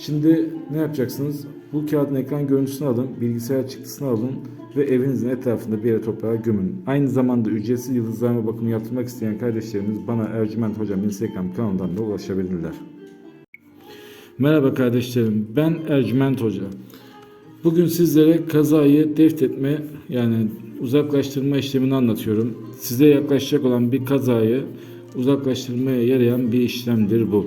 Şimdi ne yapacaksınız? Bu kağıdın ekran görüntüsünü alın, bilgisayar çıktısını alın ve evinizin etrafında bir yere toprağa gömün. Aynı zamanda ücretsiz yıldızlarma bakımı yaptırmak isteyen kardeşlerimiz bana Ercüment Hocam Instagram kanalından da ulaşabilirler. Merhaba kardeşlerim, ben Ercüment Hoca. Bugün sizlere kazayı deftetme yani uzaklaştırma işlemini anlatıyorum. Size yaklaşacak olan bir kazayı uzaklaştırmaya yarayan bir işlemdir bu.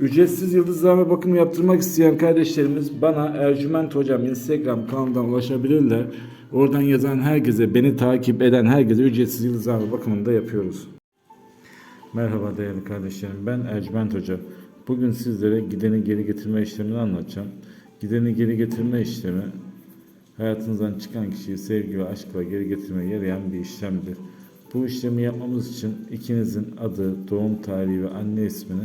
Ücretsiz yıldızlama bakım yaptırmak isteyen kardeşlerimiz bana Ercüment Hocam Instagram kanalından ulaşabilirler. Oradan yazan herkese, beni takip eden herkese ücretsiz yıldızlama bakımını da yapıyoruz. Merhaba değerli kardeşlerim. Ben Ercüment Hoca. Bugün sizlere gideni geri getirme işlemini anlatacağım. Gideni geri getirme işlemi hayatınızdan çıkan kişiyi sevgi ve aşkla geri getirmeye yarayan bir işlemdir. Bu işlemi yapmamız için ikinizin adı, doğum tarihi ve anne ismini